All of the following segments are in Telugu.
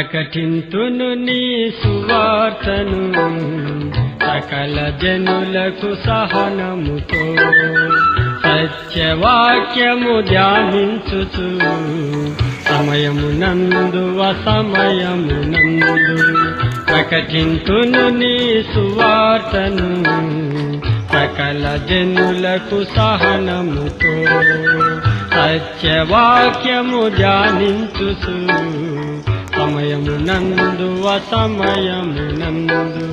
ప్రకటింతును నీ సువార్తను సకల జనులకు సహనముతో సత్యవాక్యము ధ్యానించుచు. సమయమునందు అసమయమునందు ప్రకటింతును నీ సువార్తను సకల జనులకు సహనముతో సత్యవాక్యము ధ్యానించుసు సమయమునందు అసమయమునందు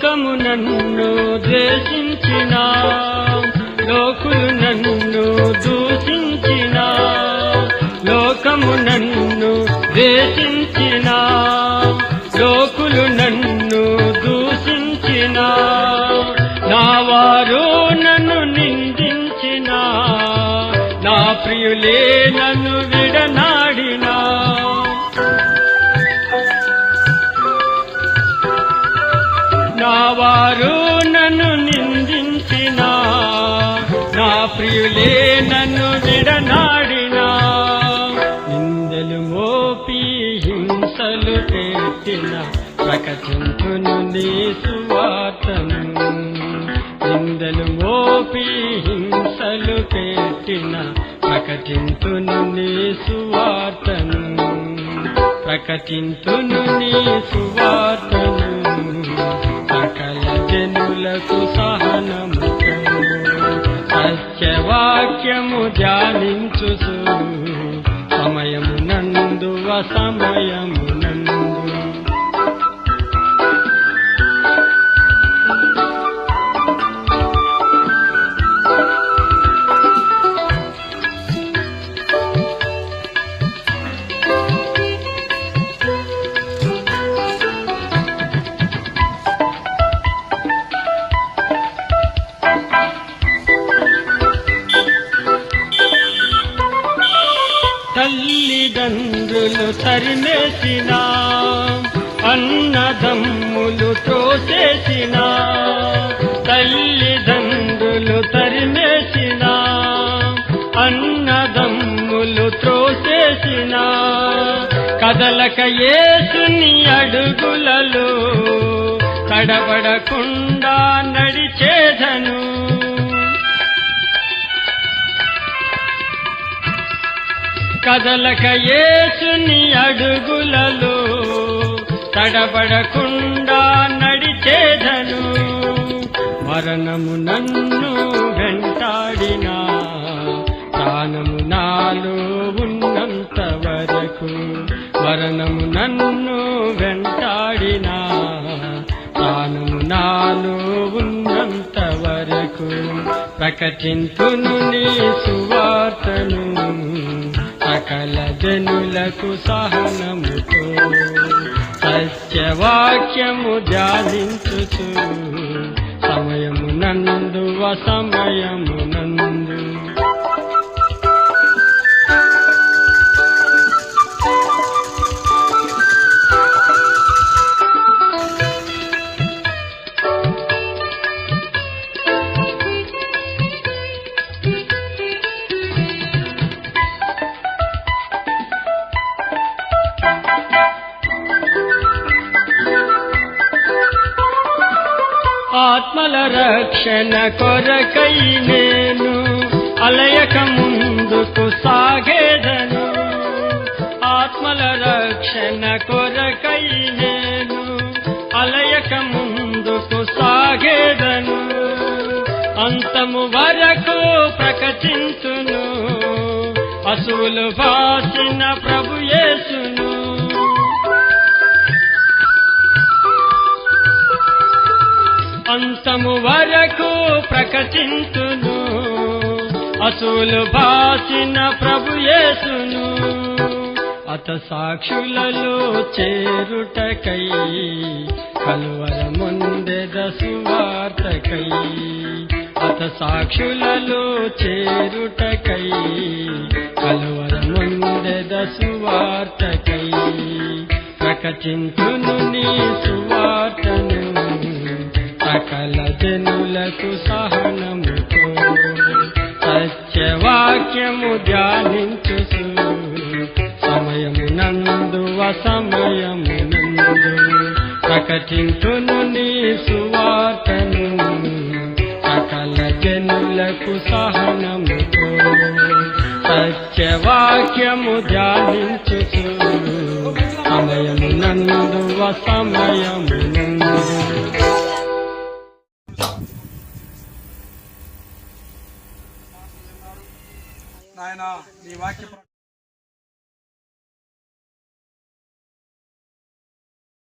లోకము నన్ను ద్వేషించిన లోకులు నన్ను దూషించిన లోకము నన్ను ద్వేషించిన లోకులు నన్ను దూషించిన నా వారు నన్ను నిందించిన నా ప్రియులే నన్ను వారు నన్ను నిందించిన. నా ప్రియులే నన్ను విడనాడిన. నిందలు మోపి హింసలు పెట్టిన ప్రకటించును నీ సువార్తను. నిందలు మోపి హింసలు పెట్టిన ప్రకటించును నీ సువార్తను. ప్రకటింతును నీ సువార్తను. సకల జనులకు సహనము సత్యవాక్యము ధ్యానించు సమయము నందువ సమయము. తల్లిదండ్రులు తరిమేసిన అన్నదమ్ములు తోసేసిన తల్లిదండ్రులు తరిమేసిన అన్నదమ్ములు త్రోసేసిన. కదలక ఏసుని అడుగులలో తడబడకుండా నడిచే కదలక యేసుని అడుగులలో తడబడకుండా నడిచేదను. మరణము నన్ను వెంటాడినా ప్రాణము నాలో ఉన్నంత వరకు. మరణము నన్ను వెంటాడినా ప్రాణము నాలో ఉన్నంత వరకు. ప్రకటింతును నీ సువార్తను సకల జనులకు సహనముతో సత్యవాక్యము జాలించుచు సమయము నందువ సమయము నందు ఆత్మల రక్షణ కొరకై నేను అలయక ముందుకు సాగేదను. ఆత్మల రక్షణ కొరకై నేను అలయక ముందుకు సాగేదను. అంతము వరకు ప్రకటించును. అసువులు భాసిన ప్రభు యేసును. అంతము వరకు ప్రకటించును. అసూలు భాసిన ప్రభుయేసును అత సాక్షులలో చేరుటకై కలువర ముందెద సువార్తకై అత సాక్షులలో చేరుటకై కలువర ముందెద సువార్తకై ప్రకటించును నీ సువార్తను. సకల జనులకు సహనముతో సత్యవాక్యము ధ్యానించుసు సమయమునందు అసమయమునందు ప్రకటించును నీ సువార్తను సకల జనులకు సహనముతో సత్యవాక్యము ధ్యానించుచు సమయమునందు అసమయమునందు నాయన నీ వాక్య